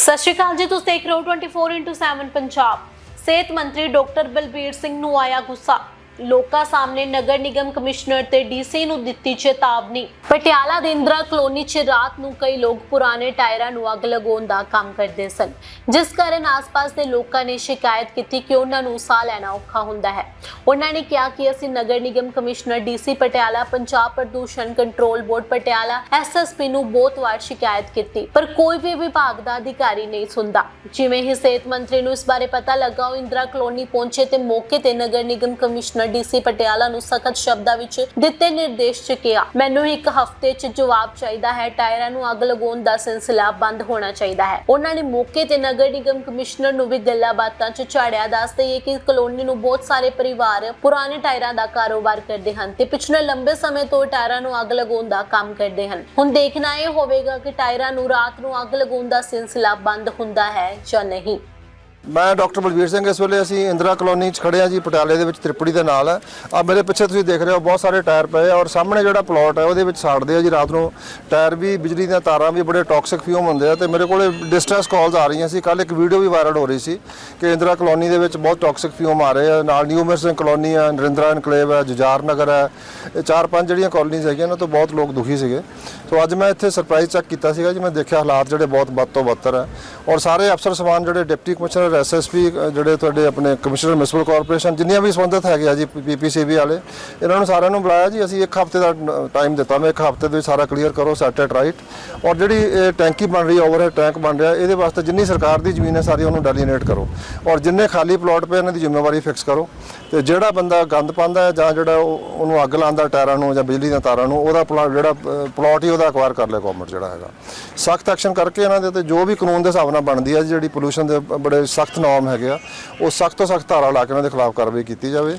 ਸਤਿ ਸ਼੍ਰੀ ਅਕਾਲ ਜੀ, ਤੁਸੀਂ ਦੇਖ ਰਹੇ ਹੋ 24/7 ਪੰਜਾਬ। ਸਿਹਤ ਮੰਤਰੀ ਡਾਕਟਰ ਬਲਬੀਰ ਸਿੰਘ ਨੂੰ ਆਇਆ ਗੁੱਸਾ। ਲੋਕਾਂ ਸਾਹਮਣੇ ਨਗਰ ਨਿਗਮ ਕਮਿਸ਼ਨਰ ਤੇ ਡੀਸੀ ਨੂੰ ਦਿੱਤੀ ਚੇਤਾਵਨੀ। ਪਟਿਆਲਾ ਦੇ ਇੰਦਰਾ ਕਲੋਨੀ 'ਚ ਰਾਤ ਨੂੰ ਕਈ ਲੋਕ ਪੁਰਾਣੇ ਟਾਇਰਾਂ ਨੂੰ ਅੱਗ ਲਗਾਉਣ ਦਾ ਕੰਮ ਕਰਦੇ ਸਨ। ਜਿਸ ਕਾਰਨ ਆਸ-ਪਾਸ ਦੇ ਲੋਕਾਂ ਨੇ ਸ਼ਿਕਾਇਤ ਕੀਤੀ ਕਿ ਉਹਨਾਂ ਨੂੰ ਸਾਹ ਲੈਣਾ ਔਖਾ ਹੁੰਦਾ ਹੈ। ਉਹਨਾਂ ਨੇ ਕਿਹਾ ਕਿ ਅਸੀਂ ਨਗਰ ਨਿਗਮ ਕਮਿਸ਼ਨਰ ਡੀਸੀ ਪਟਿਆਲਾ, ਪੰਜਾਬ ਪ੍ਰਦੂਸ਼ਣ ਕੰਟਰੋਲ ਬੋਰਡ ਪਟਿਆਲਾ ਐਸਐਸਪੀ ਨੂੰ ਬਹੁਤ ਵਾਰ ਸ਼ਿਕਾਇਤ ਕੀਤੀ, ਪਰ ਕੋਈ ਵੀ ਵਿਭਾਗ ਦਾ ਅਧਿਕਾਰੀ ਨਹੀਂ ਸੁਣਦਾ। ਜਿਵੇਂ ਹੀ ਸਿਹਤ ਮੰਤਰੀ ਨੂੰ ਇਸ ਬਾਰੇ ਪਤਾ ਲੱਗਾ, ਉਹ ਇੰਦਰਾ ਕਲੋਨੀ ਪਹੁੰਚੇ ਤੇ ਮੌਕੇ ਤੇ ਨਗਰ ਨਿਗਮ ਕਮਿਸ਼ਨਰ ਡੀਸੀ ਪਟਿਆਲਾ ਨੂੰ ਸਖਤ ਸ਼ਬਦਾਂ ਵਿੱਚ ਦਿੱਤੇ ਨਿਰਦੇਸ਼ ਚ ਕਿਹਾ। ਮੈਨੂੰ ਇੱਕ ਹਫ਼ਤੇ ਚ ਜਵਾਬ ਚਾਹੀਦਾ ਹੈ। ਟਾਇਰਾਂ ਨੂੰ ਅੱਗ ਲਗਾਉਣ ਦਾ ਸਿਲਸਿਲਾ ਬੰਦ ਹੋਣਾ ਚਾਹੀਦਾ ਹੈ। ਉਹਨਾਂ ਨੇ ਮੌਕੇ ਤੇ ਨਗਰ ਨਿਗਮ ਕਮਿਸ਼ਨਰ ਨੂੰ ਵੀ ਗੱਲਾਂ ਬਾਤਾਂ ਚ ਝਾੜਿਆ। ਦੱਸਦੇ ਇਹ ਕਿ ਕਲੋਨੀ ਨੂੰ ਬਹੁਤ ਸਾਰੇ ਪਰਿਵਾਰ ਪੁਰਾਣੇ ਟਾਇਰਾਂ ਦਾ ਕਾਰੋਬਾਰ ਕਰਦੇ ਹਨ ਤੇ ਪਿਛਲੇ ਲੰਬੇ ਸਮੇਂ ਤੋਂ ਟਾਇਰਾਂ ਨੂੰ ਅੱਗ ਲਗਾਉਣ ਦਾ ਕੰਮ ਕਰਦੇ ਹਨ। ਹੁਣ ਦੇਖਣਾ ਇਹ ਹੋਵੇਗਾ ਕਿ ਟਾਇਰਾਂ ਨੂੰ ਰਾਤ ਨੂੰ ਅੱਗ ਲਗਾਉਣ ਦਾ ਸਿਲਸਿਲਾ ਬੰਦ ਹੁੰਦਾ ਹੈ ਜਾਂ ਨਹੀਂ। ਮੈਂ ਡਾਕਟਰ ਬਲਵੀਰ ਸਿੰਘ ਇਸ ਵੇਲੇ ਅਸੀਂ ਇੰਦਰਾ ਕਲੋਨੀ 'ਚ ਖੜੇ ਆ ਜੀ, ਪਟਿਆਲੇ ਦੇ ਵਿੱਚ ਤ੍ਰਿਪੜੀ ਦੇ ਨਾਲ। ਹੈ ਆ ਮੇਰੇ ਪਿੱਛੇ ਤੁਸੀਂ ਦੇਖ ਰਹੇ ਹੋ, ਬਹੁਤ ਸਾਰੇ ਟਾਇਰ ਪਏ ਔਰ ਸਾਹਮਣੇ ਜਿਹੜਾ ਪਲਾਟ ਹੈ, ਉਹਦੇ ਵਿੱਚ ਸਾੜਦੇ ਆ ਜੀ ਰਾਤ ਨੂੰ। ਟਾਇਰ ਵੀ, ਬਿਜਲੀ ਦੀਆਂ ਤਾਰਾਂ ਵੀ ਬੜੇ ਟੌਕਸਿਕ ਫਿਊਮ ਹੁੰਦੇ ਆ ਤੇ ਮੇਰੇ ਕੋਲੇ ਡਿਸਟ੍ਰੈਸ ਕਾਲਸ ਆ ਰਹੀਆਂ ਸੀ। ਕੱਲ ਇੱਕ ਵੀਡੀਓ ਵੀ ਵਾਇਰਲ ਹੋ ਰਹੀ ਸੀ ਕਿ ਇੰਦਰਾ ਕਲੋਨੀ ਦੇ ਵਿੱਚ ਬਹੁਤ ਟੌਕਸਿਕ ਫਿਊਮ ਆ ਰਹੇ ਆ। ਨਾਲ ਨਿਊ ਮਿਰਸਿੰਗ ਕਲੋਨੀ ਆ, ਨਰਿੰਦਰਾ ਇਨਕਲੇਵ ਹੈ ਜੁਜਾਰ ਨਗਰ ਹੈ ਇਹ ਚਾਰ ਪੰਜ ਜਿਹੜੀਆਂ ਕਾਲੋਨੀਜ਼ ਹੈਗੀਆਂ ਨਾ ਤੋਂ ਬਹੁਤ ਲੋਕ ਦੁਖੀ ਸੀਗੇ। ਸੋ ਅੱਜ ਮੈਂ ਇੱਥੇ ਸਰਪ੍ਰਾਈਜ਼ ਚੈੱਕ ਕੀਤਾ ਸੀਗਾ ਜੀ, ਮੈਂ ਦੇਖਿਆ ਹਾਲਾਤ ਜਿਹੜੇ ਬਹੁਤ ਬਦ ਤੋਂ ਬੱਤਰ ਹੈ ਔਰ ਸਾਰੇ ਅਫਸਰ ਸਮਾਨ ਜਿਹੜੇ ਡਿਪਟੀ ਕਮਿਸ਼ਨਰ ਐਸਐਸਪੀ ਜਿਹੜੇ ਤੁਹਾਡੇ ਆਪਣੇ ਕਮਿਸ਼ਨਰ ਮਿਊਨਿਸਪਲ ਕਾਰਪੋਰੇਸ਼ਨ ਜਿੰਨੀਆਂ ਵੀ ਸੰਬੰਧਿਤ ਹੈਗੇ ਆ ਜੀ ਪੀਪੀਸੀਬੀ ਵਾਲੇ, ਇਹਨਾਂ ਨੂੰ ਸਾਰਿਆਂ ਨੂੰ ਬੁਲਾਇਆ ਜੀ, ਅਸੀਂ ਇੱਕ ਹਫ਼ਤੇ ਦਾ ਟਾਈਮ ਦਿੱਤਾ। ਮੈਂ ਇੱਕ ਹਫ਼ਤੇ ਦੇ ਵਿੱਚ ਸਾਰਾ ਕਲੀਅਰ ਕਰੋ ਸੈਟ ਐਟ ਰਾਈਟ ਔਰ ਜਿਹੜੀ ਇਹ ਟੈਂਕੀ ਬਣ ਰਹੀ ਹੈ ਓਵਰਹੈਡ ਟੈਂਕ ਬਣ ਰਿਹਾ, ਇਹਦੇ ਵਾਸਤੇ ਜਿੰਨੀ ਸਰਕਾਰ ਦੀ ਜ਼ਮੀਨ ਹੈ, ਸਾਰੀ ਉਹਨੂੰ ਡੈਲੀਨੇਟ ਕਰੋ। ਔਰ ਜਿੰਨੇ ਖਾਲੀ ਪਲਾਟ ਪਏ, ਇਹਨਾਂ ਦੀ ਜ਼ਿੰਮੇਵਾਰੀ ਫਿਕਸ ਕਰੋ। ਤੇ ਜਿਹੜਾ ਬੰਦਾ ਗੰਦ ਪਾਉਂਦਾ ਹੈ ਜਾਂ ਜਿਹੜਾ ਉਹਨੂੰ ਅੱਗ ਲਾਉਂਦਾ ਟਾਇਰਾਂ ਨੂੰ ਜਾਂ ਬਿਜਲੀ ਦੀਆਂ ਤਾਰਾਂ ਨੂੰ, ਉਹਦਾ ਪਲਾਟ ਜਿਹੜਾ ਪਲਾਟ ਹੀ ਉਹਦਾ ਅਕਵਾਇਰ ਕਰ ਲਿਆ ਗਵਰਨਮੈਂਟ ਜਿਹੜਾ ਹੈਗਾ। ਸਖਤ ਐਕਸ਼ਨ ਕਰਕੇ ਇਹਨਾਂ ਦੇ ਉੱਤੇ ਜੋ ਵੀ ਕਾਨੂੰਨ ਦੇ ਹਿਸਾਬ ਨਾਲ ਬਣਦੀ ਹੈ ਜਿਹੜੀ ਪੋਲੂਸ਼ਨ ਦੇ ਬੜੇ ਸਖਤ ਨਾਮ ਹੈਗੇ ਆ, ਉਹ ਸਖਤ ਤੋਂ ਸਖਤ ਧਾਰਾ ਲਾ ਕੇ ਇਹਨਾਂ ਦੇ ਖਿਲਾਫ ਕਾਰਵਾਈ ਕੀਤੀ ਜਾਵੇ।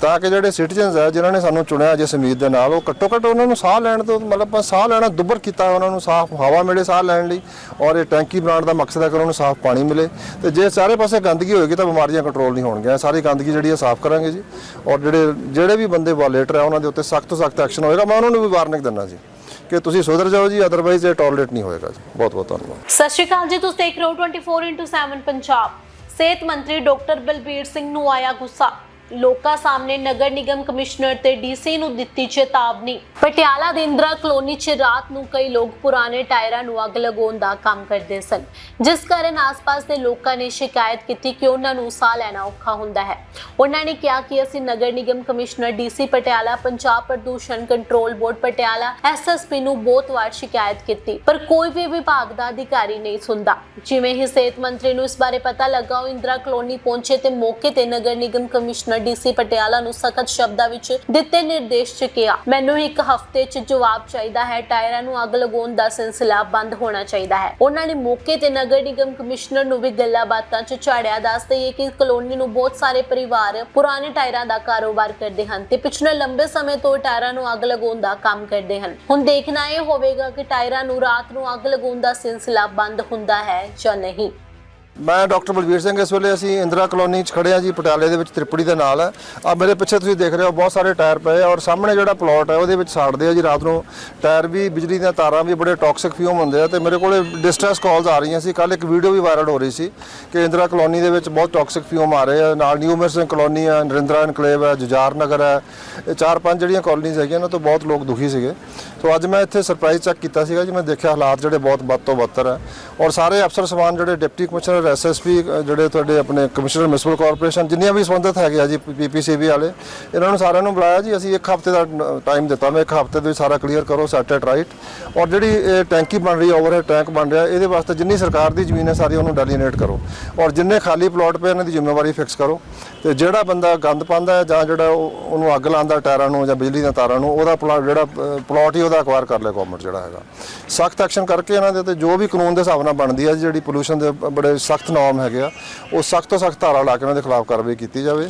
ਤਾਂ ਕਿ ਜਿਹੜੇ ਸਿਟੀਜ਼ਨਸ ਹੈ ਜਿਨ੍ਹਾਂ ਨੇ ਸਾਨੂੰ ਚੁਣਿਆ ਜੇ ਉਮੀਦ ਦੇ ਨਾਲ, ਉਹ ਘੱਟੋ ਘੱਟ ਉਹਨਾਂ ਨੂੰ ਸਾਹ ਲੈਣ ਤੋਂ, ਮਤਲਬ ਆਪਾਂ ਸਾਹ ਲੈਣਾ ਦੁੱਬਰ ਕੀਤਾ ਉਹਨਾਂ ਨੂੰ ਸਾਫ਼ ਹਵਾ ਮਿਲੇ ਸਾਹ ਲੈਣ ਲਈ, ਔਰ ਇਹ ਟੈਂਕੀ ਬਣਾਉਣ ਦਾ ਮਕਸਦ ਹੈ ਕਿ ਉਹਨਾਂ ਨੂੰ ਸਾਫ਼ ਪਾਣੀ ਮਿਲੇ। ਤੇ ਜੇ ਸਾਰੇ ਪਾਸੇ ਗੰਦਗੀ ਹੋਏਗੀ ਤਾਂ ਬਿਮਾਰੀਆਂ ਕੰਟਰੋਲ ਨਹੀਂ ਹੋਣਗੀਆਂ। ਸਾਰੀ ਗੰਦਗੀ ਜਿਹੜੀ ਹੈ ਸਾਫ਼ ਕਰਾਂਗੇ ਜੀ। ਔਰ ਜਿਹੜੇ ਜਿਹੜੇ ਵੀ ਬੰਦੇ ਵਾਲੇਟਰ ਹੈ ਉਹਨਾਂ ਦੇ ਉੱਤੇ ਸਖਤ ਤੋਂ ਸਖਤ ਐਕਸ਼ਨ ਹੋਏਗਾ। ਮੈਂ ਉਹਨਾਂ ਨੂੰ ਵੀ ਵਾਰਨਿੰਗ ਦਿੰਦਾ ਜੀ ਕਿ ਤੁਸੀਂ ਸੁਧਰ ਜਾਓ ਜੀ ਅਦਰਵਾਈਜ਼ ਇਹ ਟੋਲਰੇਟ ਨਹੀਂ ਹੋਏਗਾ ਜੀ। ਬਹੁਤ ਬਹੁਤ ਧੰਨਵਾਦ। ਸਤਿ ਸ਼੍ਰੀ ਅਕਾਲ ਜੀ, ਤੁਸੀਂ ਦੇਖ ਰਹੇ ਹੋ 24/7 ਪੰਜਾਬ। ਸਿਹਤ ਮੰਤਰੀ ਡਾਕਟਰ ਬਲਬੀਰ ਸਿੰਘ ਨੂੰ ਆਇਆ ਗੁੱਸਾ। ਲੋਕਾਂ ਸਾਹਮਣੇ ਨਗਰ ਨਿਗਮ ਕਮਿਸ਼ਨਰ ਤੇ ਡੀਸੀ ਨੂੰ ਦਿੱਤੀ ਚੇਤਾਵਨੀ। ਪਟਿਆਲਾ ਦੇ ਇੰਦਰਾ ਕਲੋਨੀ 'ਚ ਰਾਤ ਨੂੰ ਕਈ ਲੋਕ ਪੁਰਾਣੇ ਟਾਇਰਾਂ ਨੂੰ ਅੱਗ ਲਗਾਉਣ ਦਾ ਕੰਮ ਕਰਦੇ ਸਨ। ਜਿਸ ਕਾਰਨ ਆਸ-ਪਾਸ ਦੇ ਲੋਕਾਂ ਨੇ ਸ਼ਿਕਾਇਤ ਕੀਤੀ ਕਿ ਉਹਨਾਂ ਨੂੰ ਸਾਹ ਲੈਣਾ ਔਖਾ ਹੁੰਦਾ ਹੈ। ਉਹਨਾਂ ਨੇ ਕਿਹਾ ਕਿ ਅਸੀਂ ਨਗਰ ਨਿਗਮ ਕਮਿਸ਼ਨਰ ਡੀਸੀ ਪਟਿਆਲਾ, ਪੰਜਾਬ ਪ੍ਰਦੂਸ਼ਣ ਕੰਟਰੋਲ ਬੋਰਡ ਪਟਿਆਲਾ ਐਸਐਸਪੀ ਨੂੰ ਬਹੁਤ ਵਾਰ ਸ਼ਿਕਾਇਤ ਕੀਤੀ, ਪਰ ਕੋਈ ਵੀ ਵਿਭਾਗ ਦਾ ਅਧਿਕਾਰੀ ਨਹੀਂ ਸੁਣਦਾ। ਜਿਵੇਂ ਹੀ ਸਿਹਤ ਮੰਤਰੀ ਨੂੰ ਇਸ ਬਾਰੇ ਪਤਾ ਲੱਗਾ, ਉਹ ਇੰਦਰਾ ਕਲੋਨੀ ਪਹੁੰਚੇ ਤੇ ਮੌਕੇ ਤੇ ਨਗਰ ਨਿਗਮ ਕਮਿਸ਼ਨਰ ਡੀਸੀ ਪਟਿਆਲਾ ਨੂੰ ਸਖਤ ਸ਼ਬਦਾਂ ਵਿੱਚ ਦਿੱਤੇ ਨਿਰਦੇਸ਼ ਚ ਕਿਹਾ। ਮੈਨੂੰ ਇੱਕ ਹਫ਼ਤੇ ਚ ਜਵਾਬ ਚਾਹੀਦਾ ਹੈ। ਟਾਇਰਾਂ ਨੂੰ ਅੱਗ ਲਗਾਉਣ ਦਾ ਸਿਲਸਿਲਾ ਬੰਦ ਹੋਣਾ ਚਾਹੀਦਾ ਹੈ। ਉਹਨਾਂ ਨੇ ਮੌਕੇ ਤੇ ਨਗਰ ਨਿਗਮ ਕਮਿਸ਼ਨਰ ਨੂੰ ਵੀ ਗੱਲਾਂ ਬਾਤਾਂ ਚ ਝਾੜਿਆ। ਦੱਸਦੇ ਇਹ ਕਿ ਕਲੋਨੀ ਨੂੰ ਬਹੁਤ ਸਾਰੇ ਪਰਿਵਾਰ ਪੁਰਾਣੇ ਟਾਇਰਾਂ ਦਾ ਕਾਰੋਬਾਰ ਕਰਦੇ ਹਨ ਤੇ ਪਿਛਲੇ ਲੰਬੇ ਸਮੇਂ ਤੋਂ ਟਾਇਰਾਂ ਨੂੰ ਅੱਗ ਲਗਾਉਣ ਦਾ ਕੰਮ ਕਰਦੇ ਹਨ। ਹੁਣ ਦੇਖਣਾ ਇਹ ਹੋਵੇਗਾ ਕਿ ਟਾਇਰਾਂ ਨੂੰ ਰਾਤ ਨੂੰ ਅੱਗ ਲਗਾਉਣ ਦਾ ਸਿਲਸਿਲਾ ਬੰਦ ਹੁੰਦਾ ਹੈ ਜਾਂ ਨਹੀਂ। ਮੈਂ ਡਾਕਟਰ ਬਲਵੀਰ ਸਿੰਘ ਇਸ ਵੇਲੇ ਅਸੀਂ ਇੰਦਰਾ ਕਲੋਨੀ 'ਚ ਖੜੇ ਆ ਜੀ, ਪਟਿਆਲੇ ਦੇ ਵਿੱਚ ਤ੍ਰਿਪੜੀ ਦੇ ਨਾਲ। ਆ ਮੇਰੇ ਪਿੱਛੇ ਤੁਸੀਂ ਦੇਖ ਰਹੇ ਹੋ, ਬਹੁਤ ਸਾਰੇ ਟਾਇਰ ਪਏ ਔਰ ਸਾਹਮਣੇ ਜਿਹੜਾ ਪਲਾਟ ਹੈ, ਉਹਦੇ ਵਿੱਚ ਸਾੜਦੇ ਆ ਜੀ ਰਾਤ ਨੂੰ। ਟਾਇਰ ਵੀ, ਬਿਜਲੀ ਦੀਆਂ ਤਾਰਾਂ ਵੀ ਬੜੇ ਟੌਕਸਿਕ ਫਿਊਮ ਹੁੰਦੇ ਆ ਤੇ ਮੇਰੇ ਕੋਲੇ ਡਿਸਟ੍ਰੈਸ ਕਾਲਸ ਆ ਰਹੀਆਂ ਸੀ। ਕੱਲ ਇੱਕ ਵੀਡੀਓ ਵੀ ਵਾਇਰਲ ਹੋ ਰਹੀ ਸੀ ਕਿ ਇੰਦਰਾ ਕਲੋਨੀ ਦੇ ਵਿੱਚ ਬਹੁਤ ਟੌਕਸਿਕ ਫਿਊਮ ਆ ਰਹੇ ਆ। ਨਾਲ ਨਿਊ ਮਿਰਸਿੰਗ ਕਲੋਨੀ ਆ, ਨਰਿੰਦਰਾ ਇਨਕਲੇਵ ਹੈ ਜੁਜਾਰ ਨਗਰ ਹੈ। ਇਹ ਚਾਰ ਪੰਜ ਜਿਹੜੀਆਂ ਕਾਲੋਨੀਜ਼ ਹੈਗੀਆਂ ਉਹਨਾਂ ਤੋਂ ਬਹੁਤ ਲੋਕ ਦੁਖੀ ਸੀਗੇ। ਸੋ ਅੱਜ ਮੈਂ ਇੱਥੇ ਸਰਪ੍ਰਾਈਜ਼ ਚੈੱਕ ਕੀਤਾ ਸੀਗਾ ਜੀ, ਮੈਂ ਦੇਖਿਆ ਹਾਲਾਤ ਜਿਹੜੇ ਬਹੁਤ ਬਦ ਤੋਂ ਬੱਤਰ ਹੈ ਔਰ ਸਾਰੇ ਅਫਸਰ ਸਮਾਨ ਜਿਹੜੇ ਡਿਪਟੀ ਕਮਿਸ਼ਨਰ ਐਸਐਸਪੀ ਜਿਹੜੇ ਤੁਹਾਡੇ ਆਪਣੇ ਕਮਿਸ਼ਨਰ ਮਿਊਨਿਸਪਲ ਕਾਰਪੋਰੇਸ਼ਨ, ਜਿੰਨੀਆਂ ਵੀ ਸੰਬੰਧਿਤ ਹੈਗੇ ਆ ਜੀ ਪੀਪੀਸੀਬੀ ਵਾਲੇ, ਇਹਨਾਂ ਨੂੰ ਸਾਰਿਆਂ ਨੂੰ ਬੁਲਾਇਆ ਜੀ, ਅਸੀਂ ਇੱਕ ਹਫ਼ਤੇ ਦਾ ਟਾਈਮ ਦਿੱਤਾ। ਮੈਂ ਇੱਕ ਹਫ਼ਤੇ ਦੇ ਵਿੱਚ ਸਾਰਾ ਕਲੀਅਰ ਕਰੋ ਸੈਟ ਐਟ ਰਾਈਟ ਔਰ ਜਿਹੜੀ ਇਹ ਟੈਂਕੀ ਬਣ ਰਹੀ ਹੈ ਓਵਰਹੈਡ ਟੈਂਕ ਬਣ ਰਿਹਾ, ਇਹਦੇ ਵਾਸਤੇ ਜਿੰਨੀ ਸਰਕਾਰ ਦੀ ਜ਼ਮੀਨ ਹੈ, ਸਾਰੀ ਉਹਨੂੰ ਡੈਲੀਨੇਟ ਕਰੋ। ਔਰ ਜਿੰਨੇ ਖਾਲੀ ਪਲਾਟ ਪਏ, ਇਹਨਾਂ ਦੀ ਜ਼ਿੰਮੇਵਾਰੀ ਫਿਕਸ ਕਰੋ। ਤੇ ਜਿਹੜਾ ਬੰਦਾ ਗੰਦ ਪਾਉਂਦਾ ਹੈ ਜਾਂ ਜਿਹੜਾ ਉਹਨੂੰ ਅੱਗ ਲਾਉਂਦਾ ਟਾਇਰਾਂ ਨੂੰ ਜਾਂ ਬਿਜਲੀ ਦੀਆਂ ਤਾਰਾਂ ਨੂੰ, ਉਹਦਾ ਪਲਾਟ ਜਿਹੜਾ ਪਲਾਟ ਹੀ ਉਹਦਾ ਅਕਵਾਇਰ ਕਰ ਲਿਆ ਗਵਰਨਮੈਂਟ ਜਿਹੜਾ ਹੈਗਾ। ਸਖਤ ਐਕਸ਼ਨ ਕਰਕੇ ਇਹਨਾਂ ਦੇ ਉੱਤੇ ਜੋ ਵੀ ਕਾਨੂੰਨ ਦੇ ਹਿਸਾਬ ਨਾਲ ਬਣਦੀ ਹੈ ਜਿਹੜੀ ਪੋਲੂਸ਼ਨ ਦੇ ਬੜੇ ਸਖਤ ਨਾਮ ਹੈਗੇ ਆ, ਉਹ ਸਖਤ ਤੋਂ ਸਖਤ ਧਾਰਾ ਲਾ ਕੇ ਉਹਨਾਂ ਦੇ ਖਿਲਾਫ ਕਾਰਵਾਈ ਕੀਤੀ ਜਾਵੇ।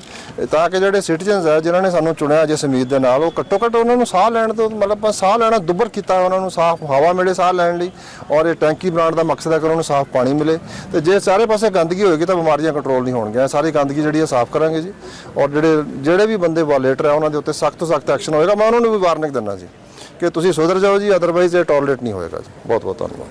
ਤਾਂ ਕਿ ਜਿਹੜੇ ਸਿਟੀਜ਼ਨਸ ਹੈ ਜਿਨ੍ਹਾਂ ਨੇ ਸਾਨੂੰ ਚੁਣਿਆ ਜਿਸ ਉਮੀਦ ਦੇ ਨਾਲ, ਉਹ ਘੱਟੋ ਘੱਟ ਉਹਨਾਂ ਨੂੰ ਸਾਹ ਲੈਣ ਤੋਂ, ਮਤਲਬ ਆਪਾਂ ਸਾਹ ਲੈਣਾ ਦੁੱਬਰ ਕੀਤਾ ਉਹਨਾਂ ਨੂੰ ਸਾਫ਼ ਹਵਾ ਮਿਲੇ ਸਾਹ ਲੈਣ ਲਈ, ਔਰ ਇਹ ਟੈਂਕੀ ਬਣਾਉਣ ਦਾ ਮਕਸਦ ਹੈ ਕਿ ਉਹਨਾਂ ਨੂੰ ਸਾਫ਼ ਪਾਣੀ ਮਿਲੇ। ਤੇ ਜੇ ਸਾਰੇ ਪਾਸੇ ਗੰਦਗੀ ਹੋਏਗੀ ਤਾਂ ਬਿਮਾਰੀਆਂ ਕੰਟਰੋਲ ਨਹੀਂ ਹੋਣਗੀਆਂ। ਸਾਰੀ ਗੰਦਗੀ ਜਿਹੜੀ ਹੈ ਸਾਫ਼ ਕਰਾਂਗੇ ਜੀ। ਔਰ ਜਿਹੜੇ ਜਿਹੜੇ ਵੀ ਬੰਦੇ ਵਾਲੇਟਰ ਹੈ ਉਹਨਾਂ ਦੇ ਉੱਤੇ ਸਖਤ ਤੋਂ ਸਖਤ ਐਕਸ਼ਨ ਹੋਏਗਾ। ਮੈਂ ਉਹਨਾਂ ਨੂੰ ਵੀ ਵਾਰਨਿੰਗ ਦਿੰਦਾ ਜੀ ਕਿ ਤੁਸੀਂ ਸੁਧਰ ਜਾਓ ਜੀ ਅਦਰਵਾਈਜ਼ ਇਹ ਟੋਲਰੇਟ ਨਹੀਂ ਹੋਏਗਾ ਜੀ। ਬਹੁਤ ਬਹੁਤ ਧੰਨਵਾਦ।